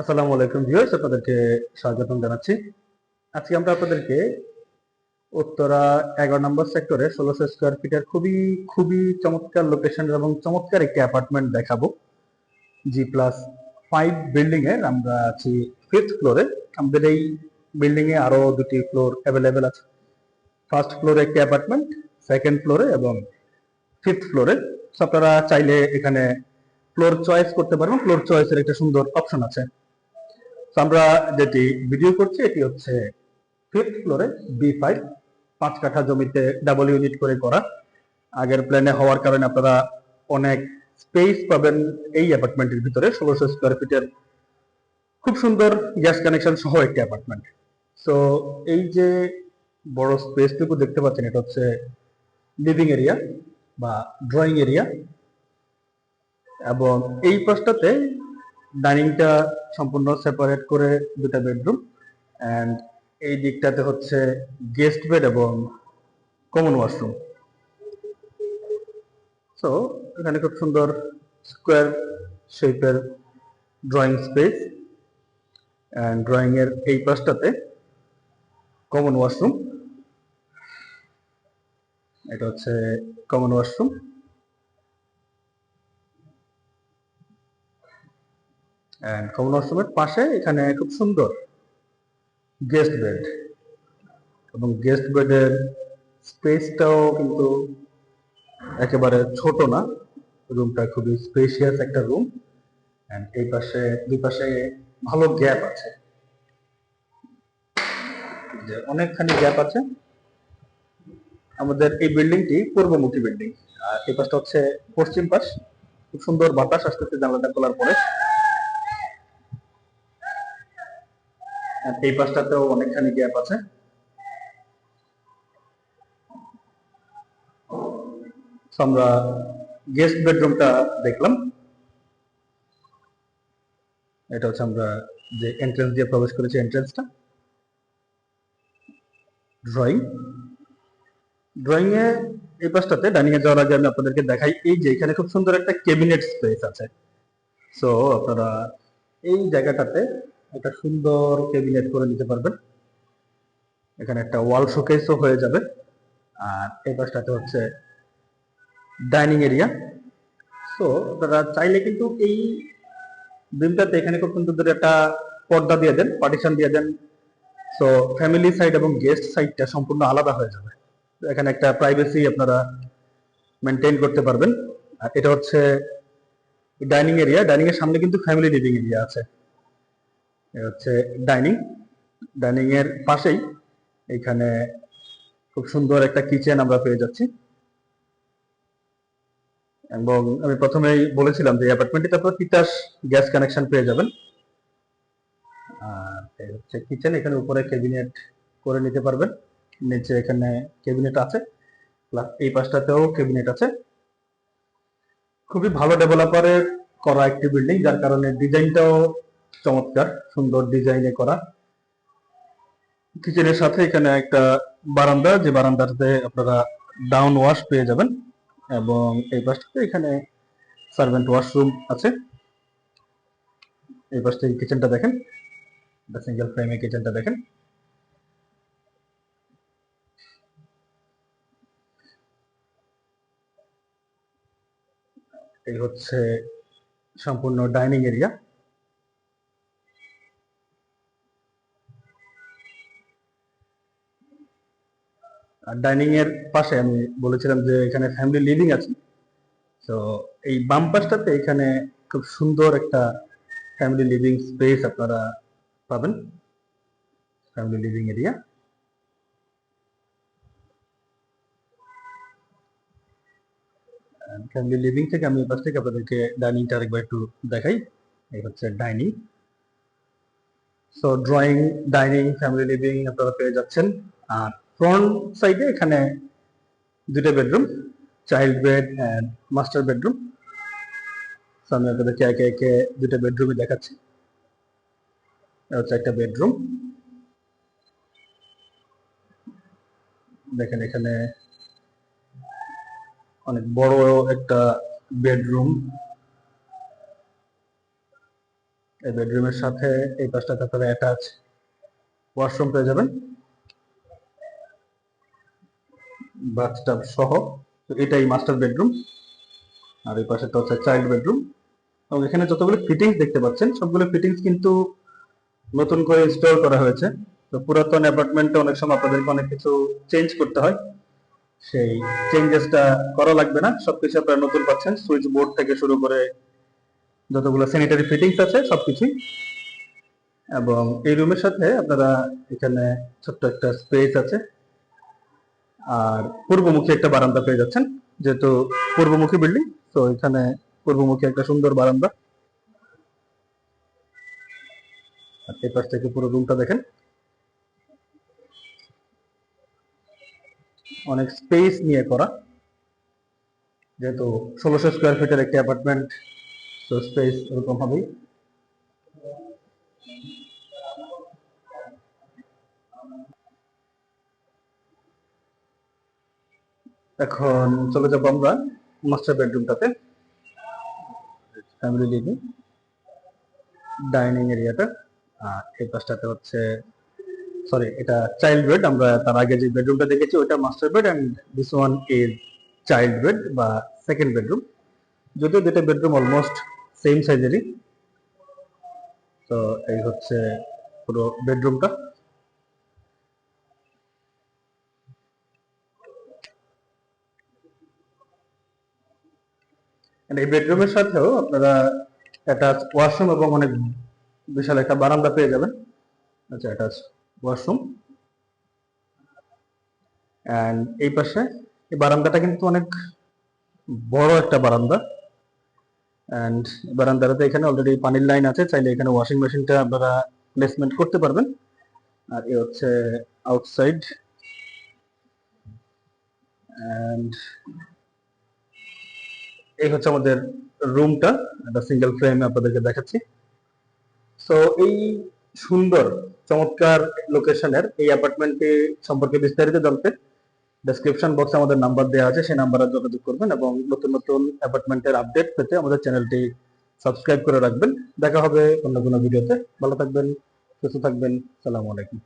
আসসালামু আলাইকুম ভিউয়ার্স, আপনাদেরকে স্বাগতম জানাচ্ছি। আজকে আমরা আপনাদেরকে উত্তরা এগারো নম্বর সেক্টরে ষোলোশো স্কোয়ার ফিটের খুবই খুবই চমৎকার লোকেশন এবং চমৎকার একটি অ্যাপার্টমেন্ট দেখাবো। জি প্লাস ফাইভ বিল্ডিং এর, আমরা আছি ফিফথ ফ্লোরে আমাদের এই বিল্ডিং এ আরও দুটি ফ্লোর অ্যাভেলেবেল আছে। ফার্স্ট ফ্লোরে একটি অ্যাপার্টমেন্ট সেকেন্ড ফ্লোরে এবং ফিফথ ফ্লোরে আপনারা চাইলে এখানে ফ্লোর চয়েস করতে পারবেন। ফ্লোর চয়েসের একটা সুন্দর অপশন আছে। আমরা যেটি ভিডিও করছি, এটি হচ্ছে ফিফথ ফ্লোরে বি ফাইভ পাঁচ কাঠা জমিতে ডাবল ইউনিট করে করা। আগের প্ল্যানে হওয়ার কারণে আপনারা অনেক স্পেস পাবেন এই অ্যাপার্টমেন্টের ভিতরে, ষোলোশো স্কোয়ার ফিটের খুব সুন্দর গ্যাস কানেকশন সহ একটি অ্যাপার্টমেন্ট সো এই যে বড় স্পেসটুকু দেখতে পাচ্ছেন, এটা হচ্ছে লিভিং এরিয়া বা ড্রয়িং এরিয়া এবং এই পাশটাতে ডাইনিংটা সম্পূর্ণ সেপারেট করে দুটা বেডরুম অ্যান্ড এই দিকটাতে হচ্ছে গেস্ট বেড এবং কমন ওয়াশরুম সো এখানে খুব সুন্দর স্কোয়ার শেপের ড্রয়িং স্পেস অ্যান্ড ড্রয়িং এর এই পাশটাতে কমন ওয়াশরুম এটা হচ্ছে কমন ওয়াশরুম অ্যান্ড কমন ওয়াশরুমের পাশে এখানে খুব সুন্দর গেস্ট বেড এবং গেস্ট বেডের স্পেসটাও কিন্তু একেবারে ছোট না। রুমটা খুবই স্পেশিয়াস একটা রুম অ্যান্ড এই পাশে, দুই পাশে ভালো গ্যাপ আছে। যে অনেকখানি গ্যাপ আছে। আমাদের এই বিল্ডিংটি পূর্বমুখী বিল্ডিং আর এই পাশটা হচ্ছে পশ্চিম পাশ। খুব সুন্দর বাতাস আসতেছে জানলাটা খোলার পরে। এই পাশটাতেও অনেকখানি গ্যাপ আছে। আমরা গেস্ট বেডরুমটা দেখলাম। এটা হচ্ছে আমরা যে এন্ট্রেন্স দিয়ে প্রবেশ করেছি এন্ট্রেন্সটা ড্রয়িং ড্রয়িং এ এই পাশটাতে ডাইনিং এ যাওয়ার আগে আমি আপনাদেরকে দেখাই, এই যে এখানে খুব সুন্দর একটা ক্যাবিনেট স্পেস আছে। সো আপনারা এই জায়গাটাতে একটা সুন্দর ক্যাবিনেট করে নিতে পারবেন। এখানে একটা ওয়াল শোকেসও হয়ে যাবে। আর এই পাশটাতে হচ্ছে ডাইনিং এরিয়া সো আপনারা চাইলে কিন্তু এই বিমটাতে এখানে খুব সুন্দর একটা পর্দা দিয়ে দেন পার্টিশন দিয়ে দেন। সো ফ্যামিলি সাইড এবং গেস্ট সাইডটা সম্পূর্ণ আলাদা হয়ে যাবে। এখানে একটা প্রাইভেসি আপনারা মেনটেন করতে পারবেন। আর এটা হচ্ছে ডাইনিং এরিয়া ডাইনিং এর সামনে কিন্তু ফ্যামিলি লিভিং এরিয়া আছে। হচ্ছে ডাইনিং। ডাইনিং এর পাশেই এখানে খুব সুন্দর একটা কিচেন আমরা পেয়ে যাচ্ছি। এবং আমি প্রথমেই বলেছিলাম যে অ্যাপার্টমেন্টটিতে আপনারা তিতাস গ্যাস কানেকশন পেয়ে যাবেন। আর হচ্ছে কিচেন, এখানে উপরে ক্যাবিনেট করে নিতে পারবেন। নিচে এখানে ক্যাবিনেট আছে, প্লাস এই পাশটাতেও ক্যাবিনেট আছে। খুবই ভালো ডেভেলপারের করা একটি বিল্ডিং, যার কারণে ডিজাইনটাও চমৎকার, সুন্দর ডিজাইনে করা। কিচেনের সাথে এখানে একটা বারান্দা, যে বারান্দাতে আপনারা ডাউন ওয়াশ পেয়ে যাবেন এবং এই পাশটাতে এখানে সার্ভেন্ট ওয়াশরুম আছে। এই পাশটা কিচেনটা দেখেন সিঙ্গেল ফ্রেমে কিচেনটা দেখেন। এই হচ্ছে সম্পূর্ণ ডাইনিং এরিয়া ডাইনিং এর পাশে আমি বলেছিলাম যে এখানে ফ্যামিলি লিভিং আছে। তো এই বাম পাশটাতে এখানে খুব সুন্দর একটা ফ্যামিলি লিভিং স্পেস আপনারা পাবেন। Family living area family living থেকে আমি পাশ থেকে আপনাদেরকে ডাইনিংটা আরেকবার একটু দেখাই। এই হচ্ছে dining so drawing dining family living আপনারা পেয়ে যাচ্ছেন। আর ফ্রন্ট সাইডে এখানে দুটো bedroom child bed and master bedroom আমি আপনাদেরকে একে একে দুটো বেডরুমই দেখাচ্ছি। হচ্ছে একটা বেডরুম দেখেন এখানে অনেক বড় একটা বেডরুম এই বেডরুমের সাথে এই পাশটাতে আপনারা অ্যাটাচ ওয়াশরুম পেয়ে যাবেন। বাথটাব সহ, তো এটাই মাস্টার বেডরুম আর এই পাশেটা হচ্ছে চাইল্ড বেডরুম এবং এখানে যতগুলো ফিটিংস দেখতে পাচ্ছেন, সবগুলো ফিটিংস কিন্তু নতুন করে ইনস্টল করা হয়েছে। তো পুরাতন অ্যাপার্টমেন্টে অনেক সময় আপনাদেরকে অনেক কিছু চেঞ্জ করতে হয়। সেই চেঞ্জেসটা করা লাগবে না। সবকিছু আপনারা নতুন পাচ্ছেন। সুইচ বোর্ড থেকে শুরু করে যতগুলো স্যানিটারি ফিটিংস আছে সবকিছুই এবং এই রুমের সাথে আপনারা এখানে ছোট্ট একটা স্পেস আছে। আর পূর্বমুখী একটা বারান্দা পেয়ে যাচ্ছেন, যেহেতু পূর্বমুখী বিল্ডিং তো এখানে পূর্বমুখী একটা সুন্দর বারান্দা। এই পাশ থেকে পুরো রুমটা দেখেন। অনেক স্পেস নিয়ে করা, যেহেতু ষোলোশো স্কোয়ার ফিটের একটি অ্যাপার্টমেন্ট তো স্পেস এরকম হবেই। এখন চলে যাব আমরা মাস্টার বেডরুমটাতে ফ্যামিলি লিভিং ডাইনিং এরিয়াটা আর এই পাশটাতে হচ্ছে সরি এটা চাইল্ড বেড আমরা তার আগে যে বেডরুমটা দেখেছি ওটা master bed and this one is child bed বা সেকেন্ড বেডরুম যদিও দুটো বেডরুম অলমোস্ট সেম সাইজেরই তো এই হচ্ছে পুরো বেডরুমটা এই বেডরুমের সাথেও আপনারা অ্যাটাচ ওয়াশরুম এবং অনেক বিশাল একটা বারান্দা পেয়ে যাবেন। আচ্ছা অ্যাটাচ ওয়াশরুম অ্যান্ড এই পাশে এই বারান্দাটা কিন্তু অনেক বড় একটা বারান্দা। অ্যান্ড বারান্দাটাতে এখানে অলরেডি পানির লাইন আছে, চাইলে এখানে ওয়াশিং মেশিনটা আপনারা প্লেসমেন্ট করতে পারবেন। আর এ হচ্ছে আউটসাইড অ্যান্ড এই হচ্ছে আমাদের রুমটা, একটা সিঙ্গেল ফ্রেম আপনাদেরকে দেখাচ্ছি। সো এই সুন্দর, চমৎকার লোকেশনের এই অ্যাপার্টমেন্টটি সম্পর্কে বিস্তারিত জানতে ডেসক্রিপশন বক্সে আমাদের নাম্বার দেওয়া আছে, সেই নাম্বারে যোগাযোগ করবেন এবং নতুন নতুন অ্যাপার্টমেন্টের আপডেট পেতে আমাদের চ্যানেলটি সাবস্ক্রাইব করে রাখবেন। দেখা হবে অন্য কোনো ভিডিওতে ভালো থাকবেন, সুস্থ থাকবেন। সালামু আলাইকুম।